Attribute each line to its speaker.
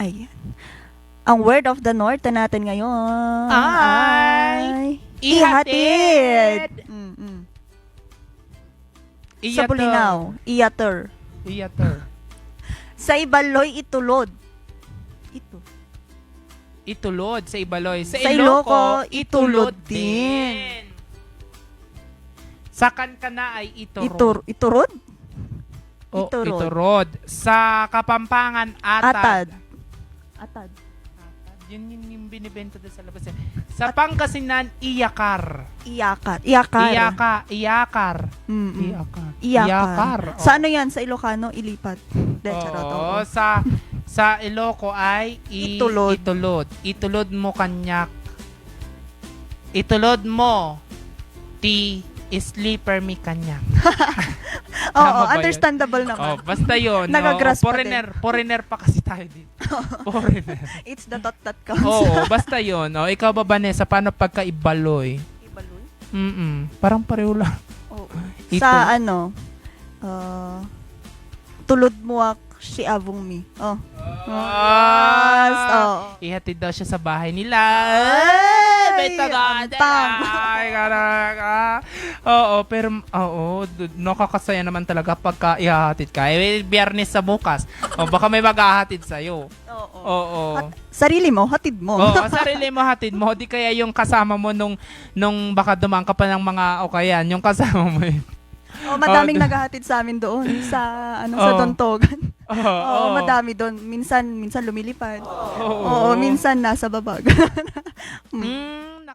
Speaker 1: Ayan. Ang word of the north na natin ngayon
Speaker 2: Ay,
Speaker 1: ihatid. Mm-mm. Sa
Speaker 2: Iyater.
Speaker 1: Bulinaw, iyater.
Speaker 2: Iyater.
Speaker 1: Sa Ibaloy, itulod. Ito.
Speaker 2: Itulod sa Ibaloy. Sa,
Speaker 1: Sa
Speaker 2: Iloco,
Speaker 1: Iloco, itulod
Speaker 2: itulod din. Sa Kankana ay iturod.
Speaker 1: Itur, iturod?
Speaker 2: O,
Speaker 1: iturod.
Speaker 2: iturod. Sa Kapampangan, atad.
Speaker 1: Atad. Atad.
Speaker 2: Atad. Yun yun yung binibenta doon sa labas. eh. Sa Pangasinan, iyakar.
Speaker 1: Iyakar. Iyakar.
Speaker 2: Iyaka, iyakar.
Speaker 1: Mm-mm.
Speaker 2: Iyakar.
Speaker 1: Iyakar.
Speaker 2: oh.
Speaker 1: Sa ano yan? Sa Ilocano, ilipat. De, charot.
Speaker 2: Oo,
Speaker 1: oo.
Speaker 2: sa sa Iloco ay i-
Speaker 1: Itulod.
Speaker 2: itulod. Itulod mo kanyak. Itulod mo. Ti sleeper mi kanyak.
Speaker 1: Oo,
Speaker 2: ba yun?
Speaker 1: understandable
Speaker 2: Oh,
Speaker 1: naman.
Speaker 2: basta 'yon.
Speaker 1: Nagagrasp pa
Speaker 2: foreigner, foreigner pa kasi tayo dito. foreigner.
Speaker 1: It's the thought that counts.
Speaker 2: Oo, basta 'yon. Oh, ikaw ba Vanessa, paano pagka ibaloy?
Speaker 1: Ibaloy?
Speaker 2: Mm. Parang pareho lang.
Speaker 1: Oo.
Speaker 2: Ito.
Speaker 1: Sa ano, uh, tulod mo ak si Avong mi. Oh. Yes. Oh.
Speaker 2: Ihatid daw siya sa bahay nila.
Speaker 1: Ay, Antang.
Speaker 2: Ay, karaka. Oo, pero, oo, nakakasaya naman talaga pagka ihahatid ka. Eh, biyernes sa bukas. O, baka may maghahatid sa'yo.
Speaker 1: Oo.
Speaker 2: Oo.
Speaker 1: At sarili mo, hatid mo.
Speaker 2: Oo, sarili mo hatid mo. Di kaya yung kasama mo nung, nung baka dumaan ka pa ng mga o kaya yung kasama mo yun.
Speaker 1: oh, madaming
Speaker 2: Oh, d-
Speaker 1: naghahatid sa amin doon sa ano sa
Speaker 2: Oo.
Speaker 1: Dontogan.
Speaker 2: Oo,
Speaker 1: Oo, madami doon. Minsan minsan lumilipad.
Speaker 2: Oo.
Speaker 1: Oo, minsan nasa baba. Mm.
Speaker 2: Mm,